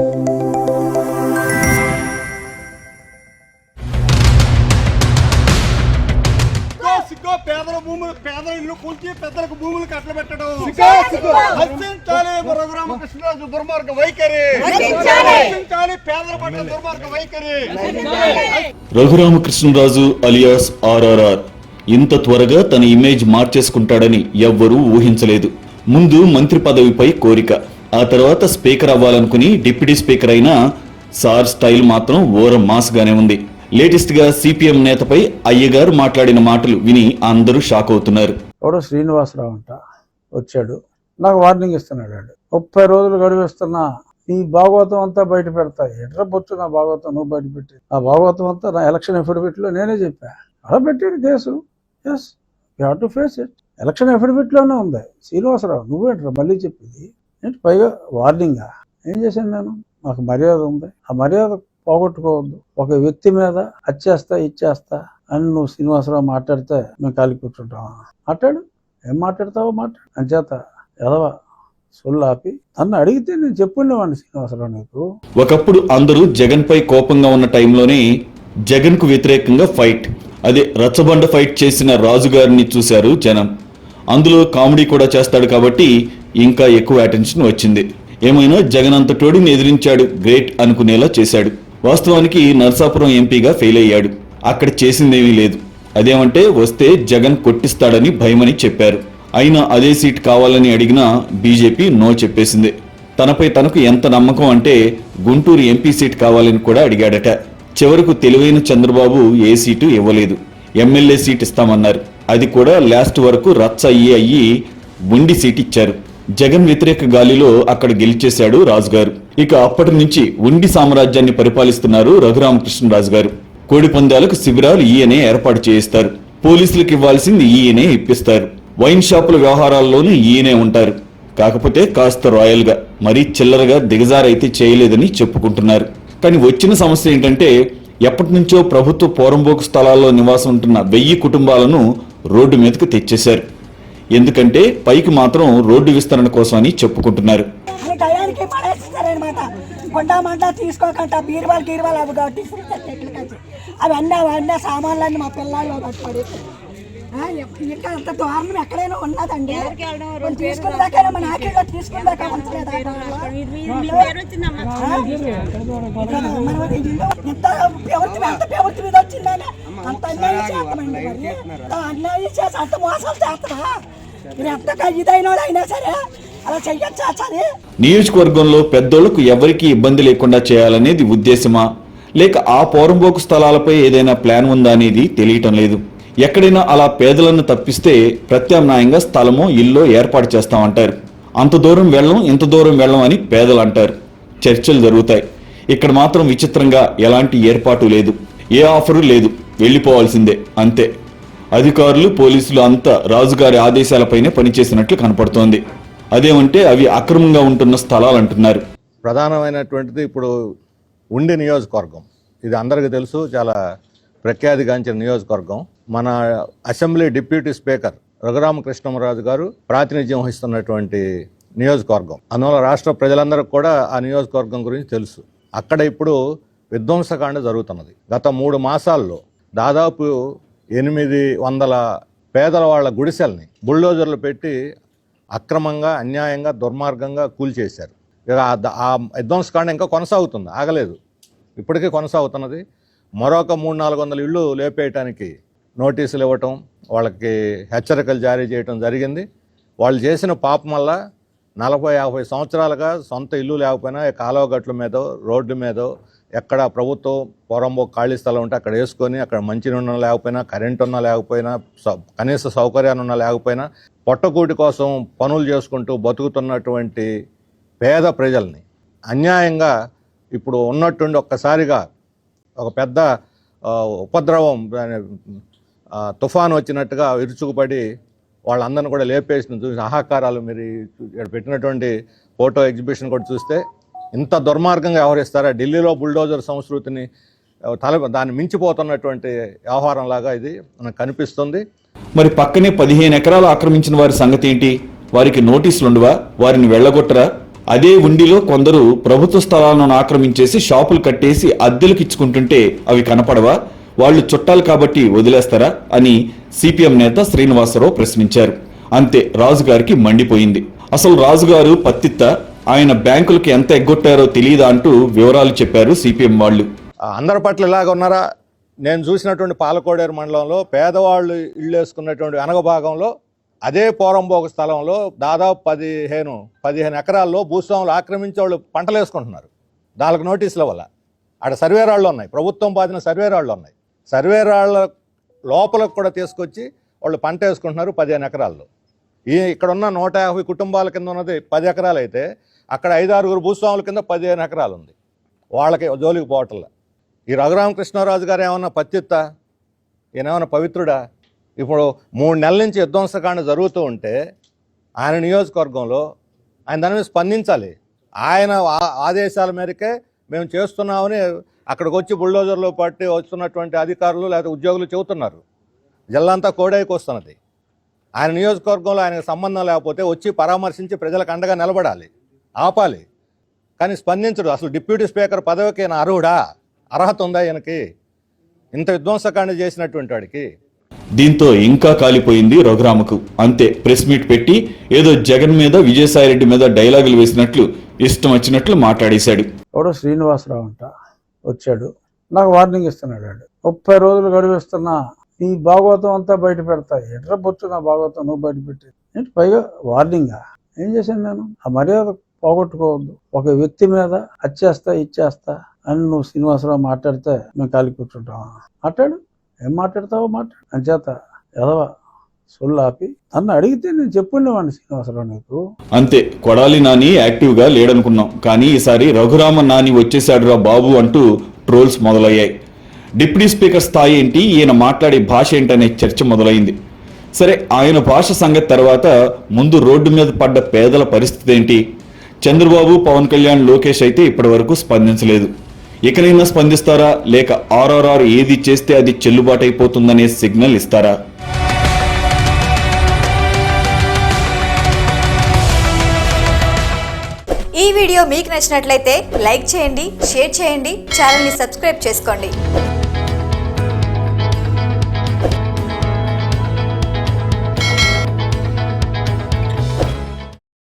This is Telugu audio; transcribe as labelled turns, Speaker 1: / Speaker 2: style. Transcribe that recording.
Speaker 1: సిగ్గో, సిగ్గో. పేదల భూములు పేదల ఇల్లు కూల్చి పెద్దలకు భూములు కట్టబెట్టడం. హర్షించాలి రఘురామకృష్ణరాజు దుర్మార్గ వైఖరి. హర్షించాలి. పేదల పట్ల దుర్మార్గ వైఖరి.
Speaker 2: Raghuramakrishnaraju alias RRR. ఇంత త్వరగా తన ఇమేజ్ మార్చేసుకుంటాడని ఎవ్వరూ ఊహించలేదు. ముందు మంత్రి పదవిపై కోరిక. ఆ తర్వాత స్పీకర్ అవ్వాలనుకుని డిప్యూటీ స్పీకర్ అయిన సార్ స్టైల్ మాత్రం ఓర మాస్గానే ఉంది. లేటెస్ట్గా సిపిఎం నేతపై అయ్యగారు మాట్లాడిన మాటలు విని అందరూ షాక్ అవుతున్నారు.
Speaker 3: ఎవడో శ్రీనివాసరావు అంట వచ్చాడు. నాకు వార్నింగ్ ఇస్తున్నాడు వాడు. ముప్పై రోజులు గడివేస్తున్నా నీ భాగవతం అంతా బయట పెడతా. ఎట్లా బొచ్చు నా భాగవతం నువ్వు బయట పెట్టి? ఆ భాగవతం అంతా నా ఎలక్షన్ ఎఫిడవిట్లో నేనే చెప్పా. అలా పెట్టాడు case. Yes you have to face it election ఎఫిడవిట్లోనే ఉంది. శ్రీనివాసరావు నువ్వేంట్రా మళ్ళీ చెప్పింది? ఏంటి? పైగా వార్నింగా ఏం చేశాను నేను? నాకు మర్యాద ఉంది. ఆ మర్యాద పోగొట్టుకోవద్దు. ఒక వ్యక్తి మీద అచ్చేస్తా ఇచ్చేస్తా అని నువ్వు శ్రీనివాసరావు మాట్లాడితే మేము కాలి కూర్చుంటాం మాట్లాడు. ఏం మాట్లాడతావో మాట్లాడు. అంచేత ఎదవా సొల్లు ఆపి నన్ను అడిగితే నేను చెప్పుండేవాడిని శ్రీనివాసరావు నీకు.
Speaker 2: ఒకప్పుడు అందరూ జగన్ పై కోపంగా ఉన్న టైంలోనే జగన్కు వ్యతిరేకంగా ఫైట్. అదే రచ్చబండ ఫైట్ చేసిన రాజు గారిని చూశారు జనం. అందులో కామెడీ కూడా చేస్తాడు కాబట్టి ఇంకా ఎక్కువ అటెన్షన్ వచ్చింది. ఏమైనా జగన్ అంతటోడిని ఎదిరించాడు గ్రేట్ అనుకునేలా చేశాడు. వాస్తవానికి నర్సాపురం ఎంపీగా ఫెయిల్ అయ్యాడు. అక్కడ చేసిందేమీ లేదు. అదేమంటే వస్తే జగన్ కొట్టిస్తాడని భయమని చెప్పారు. అయినా అదే సీట్ కావాలని అడిగినా బీజేపీ నో చెప్పేసింది. తనపై తనకు ఎంత నమ్మకం అంటే గుంటూరు ఎంపీ సీట్ కావాలని కూడా అడిగాడట. చివరకు తెలివైన చంద్రబాబు ఏ సీటు ఇవ్వలేదు. ఎమ్మెల్యే సీట్ ఇస్తామన్నారు. అది కూడా లాస్ట్ వరకు రచ్చ అయ్యి అయ్యి ఉండి సీట్ ఇచ్చారు. జగన్ వ్యతిరేక గాలిలో అక్కడ గెలిచేశాడు రాజుగారు. ఇక అప్పటి నుంచి ఉండి సామ్రాజ్యాన్ని పరిపాలిస్తున్నారు రఘురామకృష్ణరాజు గారు కోడి పందాలకు శిబిరాలు ఈయనే ఏర్పాటు చేయిస్తారు. పోలీసులకు ఇవ్వాల్సింది ఈయనే ఇప్పిస్తారు. వైన్ షాపుల వ్యవహారాల్లోనూ ఈయనే ఉంటారు. కాకపోతే కాస్త రాయల్గా మరీ చిల్లరగా దిగజారైతే చేయలేదని చెప్పుకుంటున్నారు. కానీ వచ్చిన సమస్య ఏంటంటే ఎప్పటి నుంచో ప్రభుత్వ పోరంబోకు స్థలాల్లో నివాసం ఉంటున్న వెయ్యి కుటుంబాలను రోడ్డు మీదకు తెచ్చేశారు. ఎందుకంటే పైకి మాత్రం రోడ్డు విస్తరణ కోసమని చెప్పుకుంటున్నారు.
Speaker 4: అని టయానికి పడేస్తారనమాట గుండా మంట తీసుకోకుండా బీరువాలు గీరువాలు అవి కాబట్టి అవి అన్నీ అవన్నీ సామాన్లన్నీ మా పిల్లలు పడి ఇంకా అంత దారుణం ఎక్కడైనా ఉన్నదండి. మన ఆఖరిలో ఉంచలేదా? ఎంత ప్రవృత్తి ఎంత ప్రవృత్తి మీద వచ్చిందని అంత అన్యాయం చేస్తామండి మరి. అంత అన్యాయం చేసి అంత మోసాలు చేస్తారా?
Speaker 2: నియోజకవర్గంలో పెద్దోళ్ళకు ఎవరికీ ఇబ్బంది లేకుండా చేయాలనేది ఉద్దేశమా? లేక ఆ పోరంబోకు స్థలాలపై ఏదైనా ప్లాన్ ఉందా అనేది తెలియటం లేదు. ఎక్కడైనా అలా పేదలను తప్పిస్తే ప్రత్యామ్నాయంగా స్థలమో ఇల్లో ఏర్పాటు చేస్తామంటారు. అంత దూరం వెళ్ళం ఇంత దూరం వెళ్ళం అని పేదలు అంటారు. చర్చలు జరుగుతాయి. ఇక్కడ మాత్రం విచిత్రంగా ఎలాంటి ఏర్పాటు లేదు. ఏ ఆఫరు లేదు. వెళ్ళిపోవాల్సిందే. అంతే. అధికారులు పోలీసులు అంతా రాజుగారి ఆదేశాలపైనే పనిచేసినట్లు కనపడుతోంది. అదేమంటే అవి అక్రమంగా ఉంటున్న స్థలాలు అంటున్నారు
Speaker 5: ప్రధానమైనటువంటిది ఇప్పుడు ఉండి నియోజకవర్గం. ఇది అందరికీ తెలుసు చాలా ప్రఖ్యాతిగాంచిన నియోజకవర్గం. మన అసెంబ్లీ డిప్యూటీ స్పీకర్ రఘురామకృష్ణమరాజు గారు ప్రాతినిధ్యం వహిస్తున్నటువంటి నియోజకవర్గం. అందువల్ల రాష్ట్ర ప్రజలందరికీ కూడా ఆ నియోజకవర్గం గురించి తెలుసు. అక్కడ ఇప్పుడు విధ్వంసకాండ జరుగుతున్నది. గత మూడు మాసాల్లో దాదాపు ఎనిమిది వందల పేదల వాళ్ళ గుడిసెల్ని బుల్డోజర్లు పెట్టి అక్రమంగా అన్యాయంగా దుర్మార్గంగా కూల్చేశారు. ఇక ఆ ద- ఆ విధ్వంసకాండ ఇంకా కొనసాగుతుంది ఆగలేదు. ఇప్పటికీ కొనసాగుతున్నది. మరొక మూడు నాలుగు వందల ఇళ్ళు లేపేయటానికి నోటీసులు ఇవ్వటం వాళ్ళకి హెచ్చరికలు జారీ చేయటం జరిగింది. వాళ్ళు చేసిన పాపం వల్ల నలభై యాభై సంవత్సరాలుగా సొంత ఇల్లు లేకపోయినా కాలువ గట్ల మీద రోడ్డు మీద ఎక్కడ ప్రభుత్వం పొరంబో ఖాళీ స్థలం ఉంటే అక్కడ వేసుకొని అక్కడ మంచి లేకపోయినా కరెంట్ ఉన్నా లేకపోయినా కనీస సౌకర్యాలు ఉన్నా లేకపోయినా పొట్టకూటి కోసం పనులు చేసుకుంటూ బతుకుతున్నటువంటి పేద ప్రజల్ని అన్యాయంగా ఇప్పుడు ఉన్నట్టుండి ఒక్కసారిగా ఒక పెద్ద ఉపద్రవం తుఫాను వచ్చినట్టుగా విరుచుకుపడి వాళ్ళందరిని కూడా లేపేసిన చూసి ఆహాకారాలు మీరు ఇక్కడ పెట్టినటువంటి ఫోటో ఎగ్జిబిషన్ కూడా చూస్తే ఇంత దుర్మార్గంగా వ్యవహరిస్తారా? ఢిల్లీలో బుల్డోజర్ సంస్కృతిని తల దాన్ని మించిపోతున్నటువంటి వ్యవహారం లాగా ఇది మనకు కనిపిస్తుంది.
Speaker 2: మరి పక్కనే పదిహేను ఎకరాలు ఆక్రమించిన వారి సంగతి ఏంటి? వారికి నోటీసులు ఉండవా? వారిని వెళ్ళగొట్టరా? అదే ఉండిలో కొందరు ప్రభుత్వ స్థలాలను ఆక్రమించేసి షాపులు కట్టేసి అద్దెలకు ఇచ్చుకుంటుంటే అవి కనపడవా? వాళ్ళు చుట్టాలు కాబట్టి వదిలేస్తారా? అని సిపిఎం నేత శ్రీనివాసరావు ప్రశ్నించారు. అంతే రాజుగారికి మండిపోయింది. అసలు రాజుగారు పత్తిత్త ఆయన బ్యాంకులకు ఎంత ఎగ్గొట్టారో తెలియదా అంటూ వివరాలు చెప్పారు సిపిఎం వాళ్ళు.
Speaker 5: అందరి పట్ల ఇలాగ ఉన్నారా? నేను చూసినటువంటి పాలకోడేరు మండలంలో పేదవాళ్ళు ఇళ్ళు వేసుకున్నటువంటి వెనక భాగంలో అదే పోరంబోక స్థలంలో దాదాపు పదిహేను పదిహేను ఎకరాల్లో భూస్వాములు ఆక్రమించి వాళ్ళు పంటలు వేసుకుంటున్నారు. దానికి నోటీసుల వల్ల. ఆడ సర్వే రాళ్ళు ఉన్నాయి. ప్రభుత్వం బాధిన సర్వే రాళ్ళు ఉన్నాయి. సర్వే రాళ్ళ లోపలకు కూడా తీసుకొచ్చి వాళ్ళు పంట వేసుకుంటున్నారు పదిహేను ఎకరాల్లో. ఈ ఇక్కడ ఉన్న నూట యాభై కుటుంబాల కింద ఉన్నది పది ఎకరాలు అయితే అక్కడ ఐదు ఆరుగురు భూస్వాముల కింద పదిహేను ఎకరాలు ఉంది వాళ్ళకి జోలికి పోవటం ఈ రఘురామకృష్ణరాజు గారు ఏమన్నా పత్తిత్త? ఈయన ఏమైనా పవిత్రుడా? ఇప్పుడు మూడు నెలల నుంచి విధ్వంసకాండ జరుగుతూ ఉంటే ఆయన నియోజకవర్గంలో ఆయన దాని మీద స్పందించాలి. ఆయన ఆ- ఆదేశాల మేరకే మేము చేస్తున్నామని అక్కడికి వచ్చి బుల్డోజర్లో పట్టి వస్తున్నటువంటి అధికారులు లేకపోతే ఉద్యోగులు చెబుతున్నారు. జిల్లా అంతా కోడైకి వస్తున్నది. ఆయన నియోజకవర్గంలో ఆయనకు సంబంధం లేకపోతే వచ్చి పరామర్శించి ప్రజలకు అండగా నిలబడాలి ఆపాలి. కానీ స్పందించడు. అసలు డిప్యూటీ స్పీకర్ పదవికి ఈయన అర్హుడా? అర్హత ఉందా ఈయనకి? ఇంత విధ్వంసకాండ చేసినటువంటి వాడికి.
Speaker 2: దీంతో ఇంకా కాలిపోయింది రఘురామకు. అంతే ప్రెస్ మీట్ పెట్టి ఏదో జగన్ మీద విజయసాయిరెడ్డి మీద డైలాగులు వేసినట్లు ఇష్టం వచ్చినట్లు మాట్లాడేశాడు.
Speaker 3: ఎవడో శ్రీనివాసరావు అంట వచ్చాడు. నాకు వార్నింగ్ ఇస్తున్నాడు వాడు. ముప్పై రోజులు గడిపిస్తున్నా ఈ భాగవతం అంతా బయట పెడతాయి. ఎట్ర బొచ్చు నా భాగవతం నువ్వు బయట పెట్టి. ఏంటి? పైగా వార్నింగా ఏం చేశాను నేను? ఆ మర్యాద పోగొట్టుకోవద్దు. ఒక వ్యక్తి మీద అచ్చేస్తా ఇచ్చేస్తా అని నువ్వు శ్రీనివాసరావు మాట్లాడితే మేము కాలి కూర్చుంటావా మాట్లాడు. ఏం మాట్లాడతావో మాట్లాడు. అంచేత ఎదవా సొల్లు ఆపి నన్ను అడిగితే నేను చెప్పుండేవాడిని శ్రీనివాసరావు నీకు.
Speaker 2: అంతే. కొడాలి నాని యాక్టివ్గా లేడనుకున్నాం. కానీ ఈసారి రఘురామ నాని వచ్చేసాడురా బాబు అంటూ ట్రోల్స్ మొదలయ్యాయి. డిప్యూటీ స్పీకర్ స్థాయి ఏంటి? ఈయన మాట్లాడే భాష ఏంటనే చర్చ మొదలైంది. సరే ఆయన భాష సంగతి తర్వాత ముందు రోడ్డు మీద పడ్డ పేదల పరిస్థితి ఏంటి? చంద్రబాబు పవన్ కళ్యాణ్ లోకేష్ అయితే ఇప్పటివరకు స్పందించలేదు. ఇకనైనా స్పందిస్తారా? లేక ఆర్ఆర్ఆర్ ఏది చేస్తే అది చెల్లుబాటు అయిపోతుందనే సిగ్నల్ ఇస్తారా?
Speaker 6: ఈ వీడియో మీకు నచ్చినట్లయితే లైక్ చేయండి షేర్ చేయండి ఛానల్ని సబ్స్క్రైబ్ చేసుకోండి.